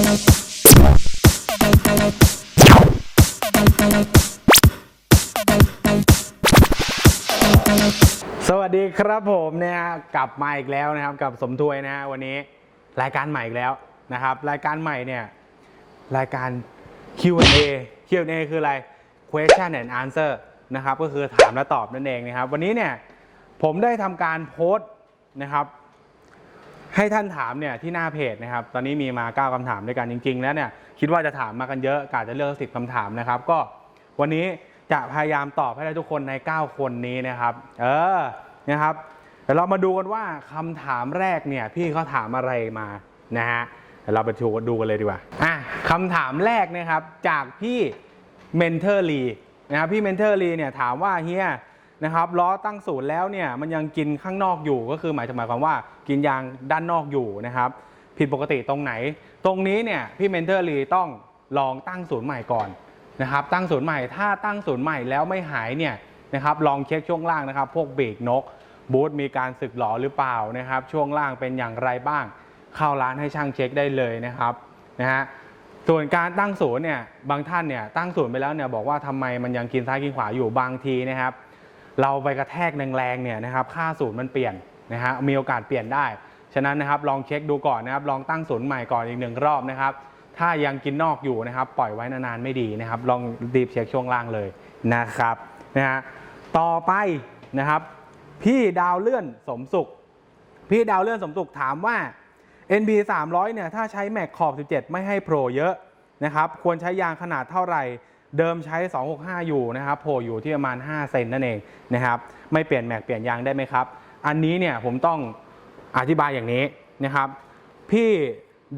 สวัสดีครับผมเนี่ยกลับมาอีกแล้วนะครับกับสมทวยนะฮะวันนี้รายการใหม่อีกแล้วนะครับ รายการใหม่เนี่ยรายการ Q&A Q&A คืออะไร question and answer นะครับก็คือถามและตอบนั่นเองนะครับ วันนี้เนี่ยผมได้ทำการโพสต์นะครับ ให้ท่านถามเนี่ยที่หน้าเพจนะครับ ตอนนี้มีมา 9คำถามด้วยกันจริง ๆ แล้วเนี่ยคิดว่าจะถามมากันเยอะกาจะเลือกสิบคำถามนะครับ ก็วันนี้จะพยายามตอบให้ได้ทุกคนใน 9 คนนี้นะครับ เออนะครับเดี๋ยวเรามาดูกันว่าคำถามแรกเนี่ยพี่เขาถามอะไรมานะฮะเดี๋ยวเราไปดูดูกันเลยดีกว่าอะคำถามแรกนะครับจากพี่เมนเทอร์ลีนะครับพี่เมนเทอร์ลีเนี่ยถามว่าเฮีย นะครับล้อตั้งศูนย์แล้วเนี่ยมันยังกินข้างนอกอยู่ก็คือหมายถึงหมายความว่ากินยางด้านนอกอยู่นะครับผิดปกติตรงไหน ตรงนี้เนี่ยพี่เมนเทอร์ลีต้องลองตั้งศูนย์ใหม่ก่อนนะครับตั้งศูนย์ใหม่ถ้าตั้งศูนย์ใหม่แล้วไม่หายเนี่ยนะครับลองเช็คช่วงล่างนะครับ พวกเบรกนกบูทมีการสึกหรอหรือเปล่านะครับช่วงล่างเป็นอย่างไรบ้าง เข้าร้านให้ช่างเช็คได้เลยนะครับนะฮะส่วนการตั้งศูนย์เนี่ยบางท่านเนี่ยตั้งศูนย์ไปแล้วเนี่ยบอกว่าทำไมมันยังกินซ้ายกินขวาอยู่บางทีนะครับ เราไปกระแทกแรงๆเนี่ยนะครับค่าศูนย์มันเปลี่ยนนะฮะมีโอกาสเปลี่ยนได้ ฉะนั้นนะครับลองเช็คดูก่อนนะครับลองตั้งศูนย์ใหม่ก่อนอีกหนึ่งรอบนะครับถ้ายังกินนอกอยู่นะครับปล่อยไว้นานๆไม่ดีนะครับ ลองรีบเช็คช่วงล่างเลยนะครับนะฮะต่อไปนะครับพี่ดาวเลื่อนสมสุข พี่ดาวเลื่อนสมสุขถามว่า NB 300เนี่ยถ้าใช้แม็กขอบ 17 ไม่ให้โผล่เยอะนะครับควรใช้ยางขนาดเท่าไหร่ เดิมใช้ 265 อยู่นะครับโผล่อยู่ที่ประมาณ 5 เซนนั่นเองนะครับ ไม่เปลี่ยนแม็กเปลี่ยนยางได้ไหมครับ อันนี้เนี่ยผมต้องอธิบายอย่างนี้นะครับ พี่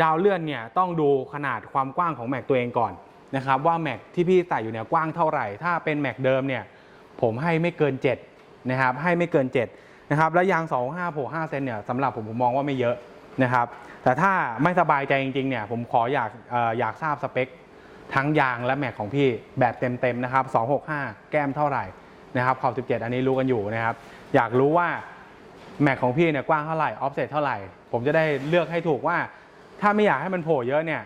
ดาวเลื่อนเนี่ยต้องดูขนาดความกว้างของแม็กตัวเองก่อนนะครับว่าแม็กที่พี่ใส่อยู่เนี่ยกว้างเท่าไหร่ ถ้าเป็นแม็กเดิมเนี่ยผมให้ไม่เกิน 7 นะครับ ให้ไม่เกิน 7 นะครับ แล้วยาง 25โผล่5เซนเนี่ยสำหรับผมผมมองว่าไม่เยอะนะครับ แต่ถ้าไม่สบายใจจริงๆเนี่ยผมขออยากอออยากทราบสเปค ทั้งยางและแม็กของพี่แบบเต็มๆนะครับ 265 แก้มเท่าไหร่นะครับขอบ17 อันนี้รู้กันอยู่นะครับ อยากรู้ว่าแม็กของพี่เนี่ยกว้างเท่าไหร่ออฟเซตเท่าไหร่ ผมจะได้เลือกให้ถูกว่า ถ้าไม่อยากให้มันโผล่เยอะเนี่ย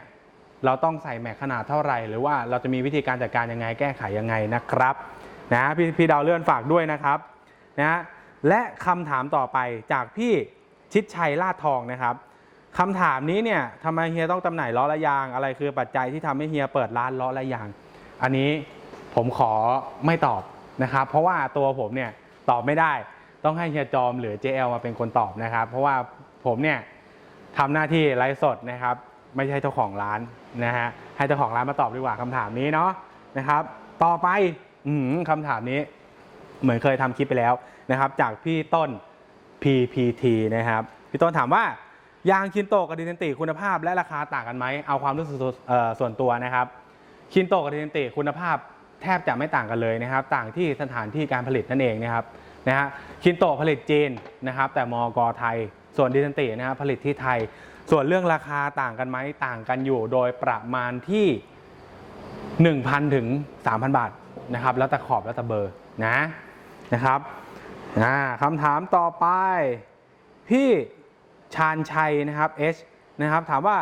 เราต้องใส่แม็กขนาดเท่าไหร่ หรือว่าเราจะมีวิธีการจัดการยังไงแก้ไขยังไงนะครับนะพี่พี่ดาวเลื่อนฝากด้วยนะครับนะและคำถามต่อไปจากพี่ชิดชัยลาดทองนะครับ คำถามนี้เนี่ยทำไมเฮียต้องจำหน่ายล้อและยาง อะไรคือปัจจัยที่ทำให้เฮียเปิดร้านล้อและยาง อันนี้ผมขอไม่ตอบนะครับ เพราะว่าตัวผมเนี่ยตอบไม่ได้ ต้องให้เฮียจอมหรือ JL มาเป็นคนตอบนะครับ เพราะว่าผมเนี่ยทำหน้าที่ไลฟ์สดนะครับ ไม่ใช่เจ้าของร้านนะฮะให้เจ้าของร้านมาตอบดีกว่าคำถามนี้เนาะนะครับ ต่อไปออหือคำถามนี้ เหมือนเคยทำคลิปไปแล้วนะครับ จากพี่ต้น PPT นะครับ พี่ต้นถามว่า ยางคินโตกับดิเซนติคุณภาพและราคาต่างกันไหมเอาความรู้สึกส่วนตัวนะครับคินโตกับดิเซนติคุณภาพแทบจะไม่ต่างกันเลยนะครับ ต่างที่สถานที่การผลิตนั่นเองนะครับนะฮะคินโตผลิตจีนนะครับแต่มอกไทย ส่วนดิเซนตินะครับผลิตที่ไทย ส่วนเรื่องราคาต่างกันไหมต่างกันอยู่โดยประมาณที่ 1,000ถึง3,000 บาทนะครับแล้วแต่ขอบแล้วแต่เบอร์นะนะครับคำถามต่อไปพี่ ชาญชัยนะครับ H นะครับถามว่า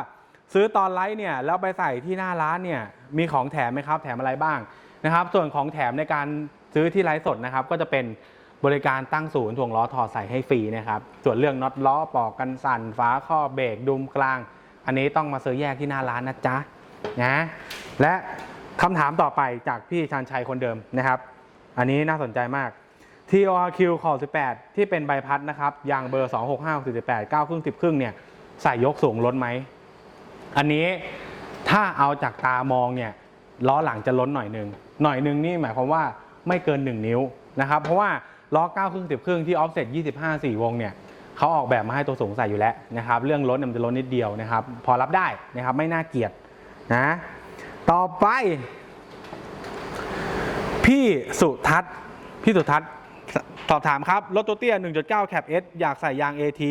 ซื้อตอนไลฟ์เนี่ยแล้วไปใส่ที่หน้าร้านเนี่ยมีของแถมไหมครับ แถมอะไรบ้างนะครับ ส่วนของแถมในการซื้อที่ไลฟ์สดนะครับ ก็จะเป็นบริการตั้งศูนย์ถ่วงล้อถอดใส่ให้ฟรีนะครับ ส่วนเรื่องน็อตล้อปอกกันสั่นฝาข้อเบรกดุมกลาง อันนี้ต้องมาซื้อแยกที่หน้าร้านนะจ๊ะนะและคำถามต่อไปจากพี่ชาญชัยคนเดิมนะครับ อันนี้น่าสนใจมาก TORQ ขอบ18 ที่เป็นใบพัดนะครับยางเบอร์ 265 48 9ครึ่ง10 ครึ่งเนี่ยใส่ยกสูงล้นไหม อันนี้ถ้าเอาจากตามองเนี่ยล้อหลังจะล้นหน่อยหนึ่งหน่อยหนึ่งนี่หมายความว่าไม่เกิน 1 นิ้วนะครับ เพราะว่าล้อ9ครึ่ง10 ครึ่งที่ offset 25 4 วงเนี่ยเขาออกแบบมาให้ตัวสูงใส่อยู่แล้วนะครับ เรื่องล้นมันจะล้นนิดเดียวนะครับ พอรับได้นะครับไม่น่าเกลียดนะต่อไป พี่สุทัศน์พี่สุทัศน์ สอบถามครับ รถตัวเตี้ย 1.9แคป S อยากใส่ยาง AT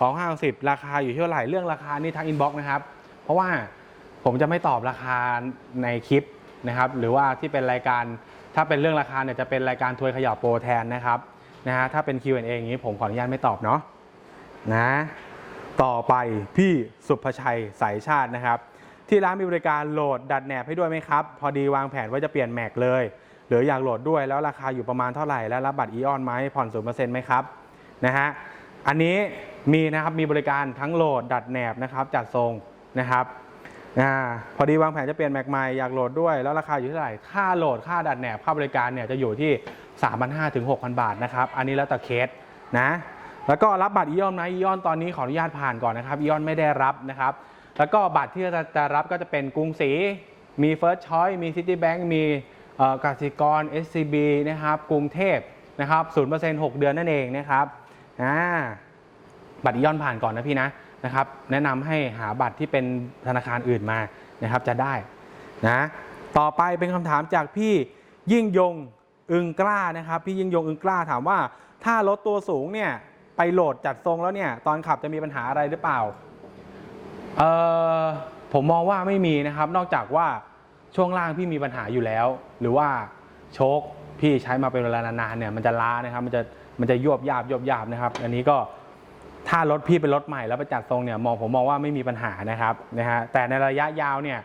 ของ50 ราคาอยู่ที่เท่าไหร่ เรื่องราคานี่ทักอินบ็อกซ์นะครับ เพราะว่าผมจะไม่ตอบราคาในคลิปนะครับ หรือว่าที่เป็นรายการถ้าเป็นเรื่องราคาเนี่ยจะเป็นรายการทวยขย่าโปรแทนนะครับนะฮะถ้าเป็น Q&A อย่างนี้ผมขออนุญาตไม่ตอบเนาะนะต่อไปพี่สุภชัยสายชาตินะครับ ที่ร้านมีบริการโหลดดัดแหนบให้ด้วยไหมครับ พอดีวางแผนว่าจะเปลี่ยนแม็กเลย หรืออยากโหลดด้วยแล้วราคาอยู่ประมาณเท่าไหร่และรับบัตรอีออนไหมผ่อนศูนย์เปอร์เซ็นต์ไหมครับนะฮะอันนี้มีนะครับมีบริการทั้งโหลดดัดแหนบนะครับจัดทรงนะครับอ่าพอดีวางแผนจะเปลี่ยนแม็กใหม่อยากโหลดด้วย แล้วราคาอยู่เท่าไหร่ค่าโหลดค่าดัดแหนบค่าบริการเนี่ยจะอยู่ที่ 3,500ถึง6,000 บาทนะครับอันนี้แล้วแต่เคสนะแล้วก็รับบัตรอีออนไหมอีออนตอนนี้ขออนุญาตผ่านก่อนนะครับอีออนไม่ได้รับนะครับแล้วก็บัตรที่จะจะรับก็จะเป็นกรุงศรีมี First Choice มี Citibank มี กสิกร SCB นะครับกรุงเทพนะครับ0% 6 เดือนนั่นเองนะครับอ่าบัตรอียอนผ่านก่อนนะพี่นะนะครับ แนะนำให้หาบัตรที่เป็นธนาคารอื่นมานะครับจะได้นะต่อไปเป็นคำถามจากพี่ยิ่งยงอึงกล้านะครับ พี่ยิ่งยงอึงกล้าถามว่า ถ้ารถตัวสูงเนี่ยไปโหลดจัดทรงแล้วเนี่ยตอนขับจะมีปัญหาอะไรหรือเปล่าเออผมมองว่าไม่มีนะครับ นอกจากว่า ช่วงล่างพี่มีปัญหาอยู่แล้ว หรือว่าโชคพี่ใช้มาเป็นเวลานานๆเนี่ยมันจะล้านะครับ มันจะมันจะยวบยาบยวบยาบนะครับ อันนี้ก็ถ้ารถพี่เป็นรถใหม่แล้วไปจัดทรงเนี่ยมองผมมองว่าไม่มีปัญหานะครับนะฮะแต่ในระยะยาวเนี่ย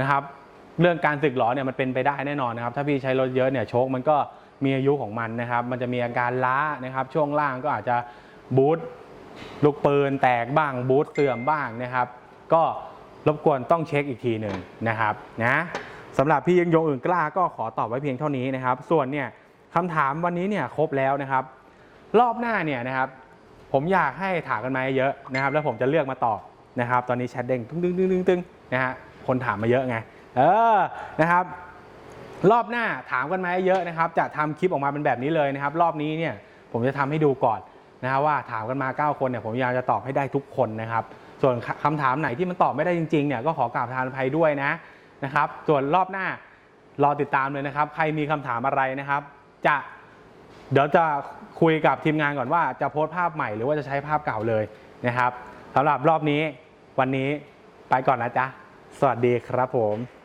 นะครับ เรื่องการสึกหรอเนี่ยมันเป็นไปได้แน่นอนนะครับ ถ้าพี่ใช้รถเยอะเนี่ยโชคมันก็มีอายุของมันนะครับ มันจะมีอาการล้านะครับ ช่วงล่างก็อาจจะบูทลูกปืนแตกบ้างบูทเสื่อมบ้างนะครับ ก็ รบกวนต้องเช็คอีกทีหนึ่งนะครับนะสำหรับพี่ยังยงอื่นกล้าก็ขอตอบไว้เพียงเท่านี้นะครับ ส่วนเนี่ยคำถามวันนี้เนี่ยครบแล้วนะครับ รอบหน้าเนี่ยนะครับ ผมอยากให้ถามกันมาเยอะนะครับ แล้วผมจะเลือกมาตอบนะครับ ตอนนี้แชทเด้งตึ้งตึ้งตึ้งตึ้งตึ้งนะฮะคนถามมาเยอะไงเออนะครับ รอบหน้าถามกันมาเยอะนะครับ จะทำคลิปออกมาเป็นแบบนี้เลยนะครับ รอบนี้เนี่ยผมจะทำให้ดูก่อน นะครับว่าถามกันมา 9 คนเนี่ยผมพยายามจะตอบให้ได้ทุกคนนะครับ ส่วนคำถามไหนที่มันตอบไม่ได้จริงๆเนี่ยก็ขอกราบทานภัยด้วยนะนะครับส่วนรอบหน้ารอติดตามเลยนะครับ ใครมีคำถามอะไรนะครับ จะเดี๋ยวจะคุยกับทีมงานก่อนว่าจะโพสต์ภาพใหม่หรือว่าจะใช้ภาพเก่าเลยนะครับสำหรับรอบนี้วันนี้ไปก่อนนะจ๊ะ สวัสดีครับผม